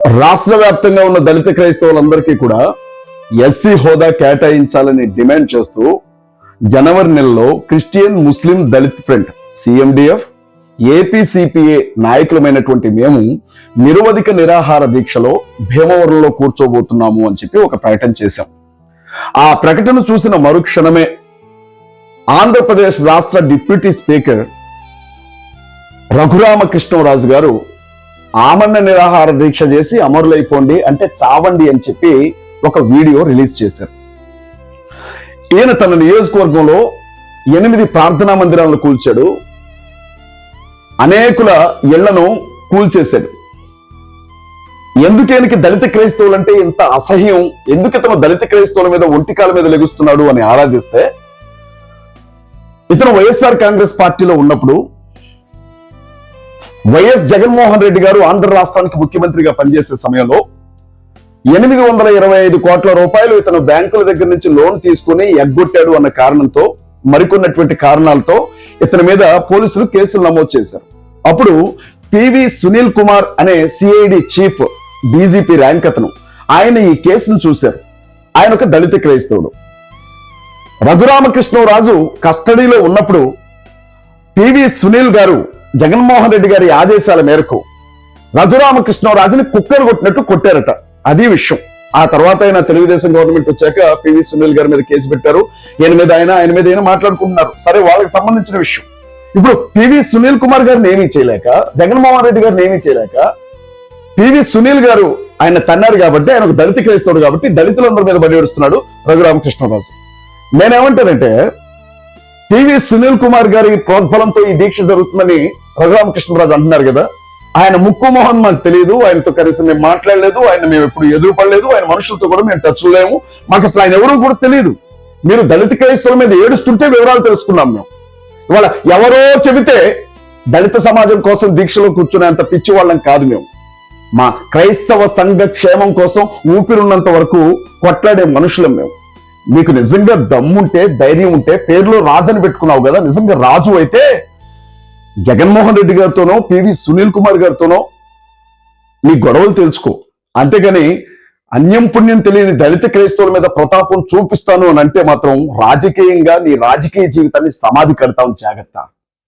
రాష్ట్ర వ్యాప్తంగా ఉన్న దళిత క్రైస్తవులందరికీ కూడా ఎస్సీ హోదా కేటాయించాలని డిమాండ్ చేస్తూ జనవరి నెలలో Christian Muslim Dalit front CMDF APCPA నాయకులమైనటువంటి మేము నిరవధిక నిరాహార దీక్షలో భీమవరంలో కూర్చోబోతున్నాము అని చెప్పి ఒక ప్రకటన చేశాం. ఆ ప్రకటన చూసిన మరుక్షణమే ఆంధ్రప్రదేశ్ రాష్ట్ర డిప్యూటీ స్పీకర్ రఘురామకృష్ణరాజు గారు ఆమరణ నిరాహార దీక్ష చేసి అమరులైపోండి అంటే చావండి అని చెప్పి ఒక వీడియో రిలీజ్ చేశారు. ఈయన తన నియోజకవర్గంలో ఎనిమిది ప్రార్థనా మందిరాలను కూల్చాడు. అనేకుల ఇళ్ళను కూల్చేశాడు. ఎందుకేనికి దళిత క్రైస్తవులు అంటే ఇంత అసహ్యం? ఎందుకు ఇతను దళిత క్రైస్తవుల మీద ఒంటికాల మీద లెగుస్తున్నాడు అని ఆరాధిస్తే ఇతను వైఎస్ఆర్ కాంగ్రెస్ పార్టీలో ఉన్నప్పుడు వైఎస్ జగన్మోహన్ రెడ్డి గారు ఆంధ్ర రాష్ట్రానికి ముఖ్యమంత్రిగా పనిచేసే సమయంలో ఎనిమిది వందల ఇరవై ఐదు కోట్ల రూపాయలు ఇతను బ్యాంకుల దగ్గర నుంచి లోన్ తీసుకుని ఎగ్గొట్టాడు అన్న కారణంతో మరికొన్నటువంటి కారణాలతో ఇతని మీద పోలీసులు కేసులు నమోదు చేశారు. అప్పుడు పివి సునీల్ కుమార్ అనే సిఐడి చీఫ్ డీజీపీ ర్యాంక్ అతను ఆయన ఈ కేసును చూశారు. ఆయన ఒక దళిత క్రైస్తవుడు. రఘురామకృష్ణరాజు కస్టడీలో ఉన్నప్పుడు పివి సునీల్ గారు జగన్మోహన్ రెడ్డి గారి ఆదేశాల మేరకు రఘురామకృష్ణరాజుని కుక్కలు కొట్టినట్టు కొట్టారట. అది విషయం. ఆ తర్వాత ఆయన తెలుగుదేశం గవర్నమెంట్ వచ్చాక పివి సునీల్ గారి మీద కేసు పెట్టారు. ఈయన మీద ఆయన ఆయన మీద ఆయన మాట్లాడుకుంటున్నారు. సరే వాళ్ళకి సంబంధించిన విషయం. ఇప్పుడు పివి సునీల్ కుమార్ గారిని ఏమీ చేయలేక జగన్మోహన్ రెడ్డి గారిని ఏమీ చేయలేక పివి సునీల్ గారు ఆయన తన్నారు కాబట్టి ఆయన ఒక దళిత క్రైస్తవుడు కాబట్టి దళితులందరి మీద బడి ఏడుస్తున్నాడు రఘురామకృష్ణరాజు. నేనేమంటానంటే టీవీ సునీల్ కుమార్ గారి ప్రోద్బలంతో ఈ దీక్ష జరుగుతుందని రఘురామకృష్ణరాజు అంటున్నారు కదా. ఆయన ముక్కు మొహన్ మాకు తెలియదు ఆయనతో కనీసం మేము మాట్లాడలేదు ఆయన మేము ఎప్పుడు ఎదురుపడలేదు ఆయన మనుషులతో కూడా మేము టచ్ లేము. మాకు అసలు ఆయన ఎవరు కూడా తెలియదు. మీరు దళిత క్రైస్తవుల మీద ఏడుస్తుంటే వివరాలు తెలుసుకున్నాం మేము. ఇవాళ ఎవరో చెబితే దళిత సమాజం కోసం దీక్షలో కూర్చునేంత పిచ్చి వాళ్ళం కాదు మేము. మా క్రైస్తవ సంఘ క్షేమం కోసం ఊపిరున్నంత వరకు కొట్లాడే మనుషులం మేము. మీకు నిజంగా దమ్ముంటే ధైర్యం ఉంటే పేరులో రాజని పెట్టుకున్నావు కదా నిజంగా రాజు అయితే జగన్మోహన్ రెడ్డి గారితోనో పివి సునీల్ కుమార్ గారితోనో నీ గొడవలు తెలుసుకో. అంతేగాని అన్యం పుణ్యం తెలియని దళిత క్రైస్తవుల మీద ప్రతాపం చూపిస్తాను అని అంటే మాత్రం రాజకీయంగా నీ రాజకీయ జీవితాన్ని సమాధి కడతాం జాగ్రత్త.